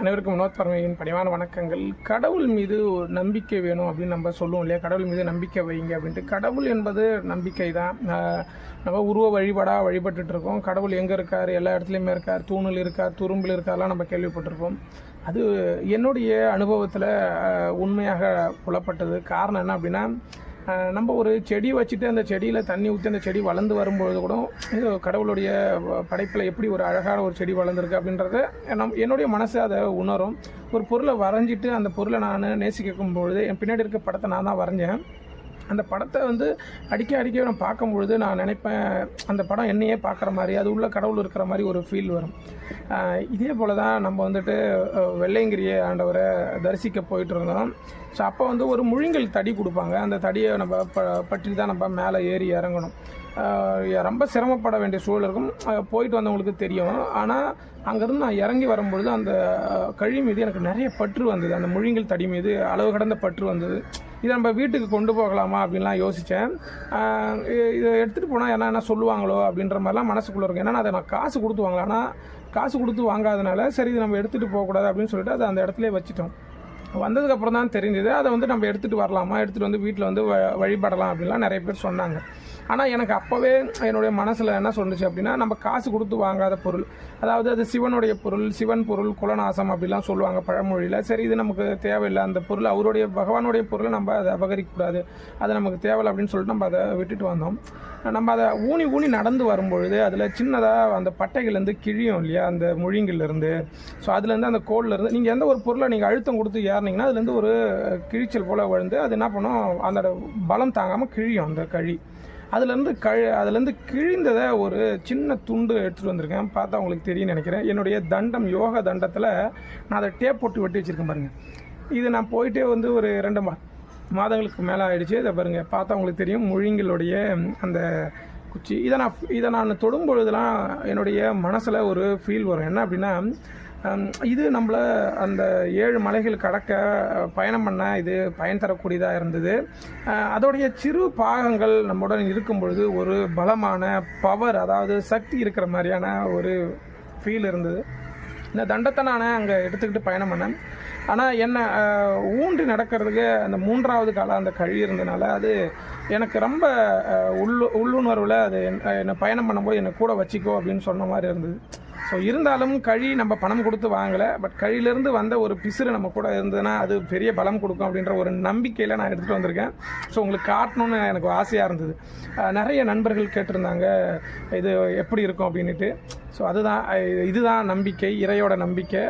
அனைவருக்கும் வினோத் பரமையின் பணிவான வணக்கங்கள். கடவுள் மீது ஒரு நம்பிக்கை வேணும் அப்படின்னு நம்ம சொல்லுவோம் இல்லையா? கடவுள் மீது நம்பிக்கை வைங்க அப்படின்ட்டு. கடவுள் என்பது நம்பிக்கை தான். நம்ம உருவ வழிபாடாக வழிபட்டுட்டு இருக்கோம். கடவுள் எங்கே இருக்கார்? எல்லா இடத்துலையுமே இருக்கார். தூணில் இருக்கார் துரும்பில் இருக்கார்லாம் நம்ம கேள்விப்பட்டிருக்கோம் அது என்னுடைய அனுபவத்தில் உண்மையாக புலப்பட்டது. காரணம் என்ன அப்படின்னா நம்ம ஒரு செடி வச்சுட்டு அந்த செடியில் தண்ணி ஊற்றி அந்த செடி வளர்ந்து வரும்பொழுது கூட இது கடவுளுடைய படைப்பில் எப்படி ஒரு அழகான ஒரு செடி வளர்ந்துருக்கு அப்படின்றத நம் என்னுடைய மனசு அதை உணரும். ஒரு பொருளை வரைஞ்சிட்டு அந்த பொருளை நான் நேசிக்கும் பொழுது என் பின்னாடி இருக்க படத்தை நான் தான் வரைஞ்சேன். அந்த படத்தை வந்து அடிக்க அடிக்க நான் பார்க்கும்பொழுது நான் நினைப்பேன் அந்த படம் என்னையே பார்க்குற மாதிரி அது உள்ள கடவுள் இருக்கிற மாதிரி ஒரு ஃபீல் வரும். இதே போல் தான் நம்ம வந்துட்டு அஹ், ஆண்டவரை தரிசிக்க போயிட்டு இருந்தோம் ஸோ அப்போ வந்து ஒரு முழுங்கல் தடி கொடுப்பாங்க. அந்த தடியை நம்ம ப பற்றி தான் நம்ம மேலே ஏறி இறங்கணும். ரொம்ப சிரமப்பட வேண்டிய சூழல் இருக்கும். போயிட்டு வந்தவங்களுக்கு தெரியும். ஆனால் அங்கேருந்து நான் இறங்கி வரும்பொழுது அந்த கழி மீது எனக்கு நிறைய பற்று வந்தது. அந்த முழுங்கல் தடி மீது அளவு கடந்த பற்று வந்தது. இதை நம்ம வீட்டுக்கு கொண்டு போகலாமா அப்படின்லாம் யோசித்தேன் இதை எடுத்துகிட்டு போனால் என்ன என்ன சொல்லுவாங்களோ அப்படின்ற மாதிரிலாம் மனசுக்குள்ளே இருக்கும். ஏன்னா அதை நான் காசு கொடுத்து வாங்கலாம் ஆனால் காசு கொடுத்து வாங்காதனால சரி இது நம்ம எடுத்துகிட்டு போகக்கூடாது அப்படின்னு சொல்லிட்டு அதை அந்த இடத்துல வச்சுட்டோம். வந்ததுக்கப்புறம் தான் தெரிஞ்சது. அதை வந்து நம்ம எடுத்துகிட்டு வரலாமா? எடுத்துகிட்டு வந்து வீட்டில் வந்து வ- வழிபடலாம் அப்படின்லாம் நிறைய பேர் சொன்னாங்க. ஆனால் எனக்கு அப்போவே என்னுடைய மனசில் என்ன சொல்லுச்சு அப்படின்னா நம்ம காசு கொடுத்து வாங்காத பொருள் அதாவது அது சிவனுடைய பொருள் சிவன் பொருள் குலநாசம் அப்படிலாம் சொல்லுவாங்க பழமொழியில். சரி இது நமக்கு தேவையில்லை. அந்த பொருள் அவருடைய பகவானுடைய பொருளை நம்ம அதை அபகரிக்கக்கூடாது. அது நமக்கு தேவையில்லை அப்படின்னு சொல்லிட்டு நம்ம அதை விட்டுட்டு வந்தோம். நம்ம அதை ஊனி ஊனி நடந்து வரும்பொழுது அதில் சின்னதாக அந்த பட்டைகள்லேருந்து கிழியும் இல்லையா? அந்த முழிங்கிலிருந்து. ஸோ அதுலேருந்து அந்த கோல்லேருந்து நீங்கள் எந்த ஒரு பொருளை நீங்கள் அழுத்தம் கொடுத்து ஏறினீங்கன்னா அதுலேருந்து ஒரு கிழிச்சல் போல் விழுந்து அது என்ன பண்ணும்? அதோட பலம் தாங்காமல் கிழியும் அந்த கழி. அதுலேருந்து கழ அதுலேருந்து கிழிந்ததை ஒரு சின்ன துண்டு எடுத்துகிட்டு வந்திருக்கேன். பார்த்தா உங்களுக்கு தெரியும் நினைக்கிறேன். என்னுடைய தண்டம் யோக தண்டத்தில் நான் அதை டேப் போட்டு வெட்டி வச்சுருக்கேன் பாருங்கள் இது நான் போயிட்டே வந்து ஒரு ரெண்டு மா மாதங்களுக்கு மேலே ஆகிடுச்சு இதை பாருங்கள் பார்த்தா உங்களுக்கு தெரியும். முழிங்களுடைய அந்த குச்சி. இதை நான் இதை நான் தொடும் பொழுதுலாம் என்னுடைய மனசில் ஒரு ஃபீல் வரும். என்ன அப்படின்னா இது நம்மளை அந்த ஏழு மலைகள் கடக்க பயணம் பண்ண இது பயன் தரக்கூடியதாக இருந்தது. அதோடைய சிறு பாகங்கள் நம்முடன் இருக்கும் பொழுது ஒரு பலமான பவர் அதாவது சக்தி இருக்கிற மாதிரியான ஒரு ஃபீல் இருந்தது. இந்த தண்டத்தை நான் அங்கே எடுத்துக்கிட்டு பயணம் பண்ணேன். ஆனால் என்ன ஊன்றி நடக்கிறதுக்கு அந்த மூன்றாவது காலம் அந்த கழி இருந்தனால அது எனக்கு ரொம்ப உள்ளு உள்ளுணர்வில் அது என்னை பயணம் பண்ணும்போது என்னை கூட வச்சுக்கோ அப்படின்னு சொன்ன மாதிரி இருந்தது. ஸோ இருந்தாலும் கழி நம்ம பணம் கொடுத்து வாங்கலை பட் கழியிலேருந்து வந்த ஒரு பிசுறு நம்ம கூட இருந்ததுன்னா அது பெரிய பலம் கொடுக்கும் அப்படின்ற ஒரு நம்பிக்கையில் நான் எடுத்துகிட்டு வந்திருக்கேன். ஸோ உங்களுக்கு காட்டணும்னு எனக்கு ஆசையாக இருந்தது. நிறைய நண்பர்கள் கேட்டிருந்தாங்க இது எப்படி இருக்கும் அப்படின்ட்டு ஸோ அதுதான் இதுதான் நம்பிக்கை இறையோட நம்பிக்கை.